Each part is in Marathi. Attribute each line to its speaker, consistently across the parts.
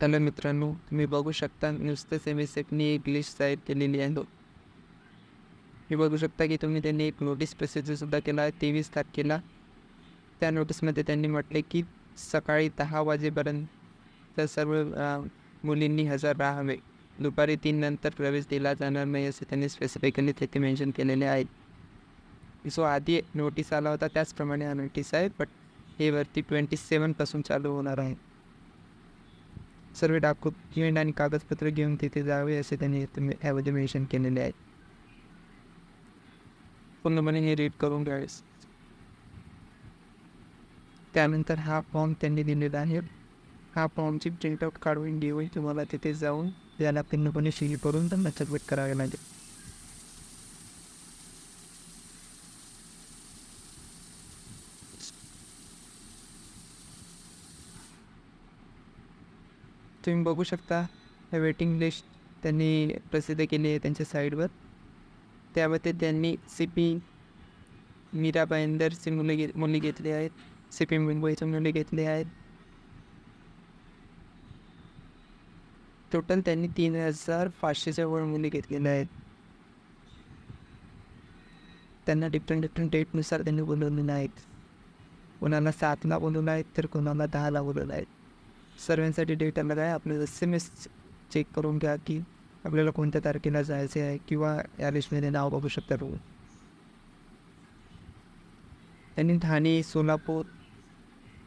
Speaker 1: त्याला मित्रांनो तुम्ही बघू शकता नुसतंच एम एस एफनी एक लिस्ट तयार केलेली आहे. हे बघू शकता की तुम्ही त्यांनी एक नोटीस प्रसिद्धसुद्धा केला आहे तेवीस तारखेला. त्या नोटीसमध्ये त्यांनी म्हटले की सकाळी दहा वाजेपर्यंत सर्व मुलींनी हजर राहावे. दुपारी तीन नंतर प्रवेश दिला जाणार नाही असे त्यांनी स्पेसिफिकली तिथे मेन्शन केलेले आहेत सो आधी नोटीस आला होता त्याचप्रमाणे हा नोटीस आहे बट हे वरती ट्वेंटी सेवनपासून चालू होणार आहे. सर्व डॉक्युमेंट आणि कागदपत्र घेऊन तिथे जावे असे त्यांनी यामध्ये मेन्शन केलेले आहेत पूर्णपणे हे रीड करून घ्यावेस त्यानंतर हा फॉर्म त्यांनी दिलेला आहे. हा फॉर्मची प्रिंटआउट काढून घेऊन तुम्हाला तिथे जाऊन त्याला पूर्णपणे सील करून त्यांना सबमिट करावे लागेल. तुम्ही बघू शकता वेटिंग लिस्ट त्यांनी प्रसिद्ध केली आहे त्यांच्या साईडवर त्यामध्ये त्यांनी सी पी मीरा बाईंदरची मुले घे मुली घेतली आहेत सी पी मुंबईच्या मुली घेतली आहेत. टोटल त्यांनी तीन हजार पाचशेच्या वर मुली घेतलेल्या आहेत. त्यांना डिफरंट डिफरंट डेटनुसार त्यांनी बोलवलेलं आहेत. कोणाला सातला बोलवलं आहेत तर कोणाला दहाला बोलवलं आहेत. सर्वांसाठी डेट अलग आहे. आपल्याला एस एम एस चेक करून घ्या की आपल्याला कोणत्या तारखेला जायचे आहे किंवा या लिस्टमध्ये नाव बघू शकता तुम्ही. त्यांनी ठाणे सोलापूर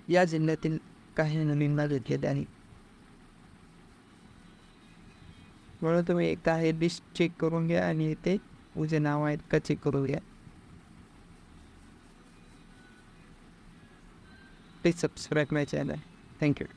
Speaker 1: या जिल्ह्यातील काही मुलींना घेतले आहे म्हणून तुम्ही एकदा हे लिस्ट चेक करून घ्या आणि इथे तुझे नाव आहेत का चेक करून घ्या. Please subscribe my channel thank you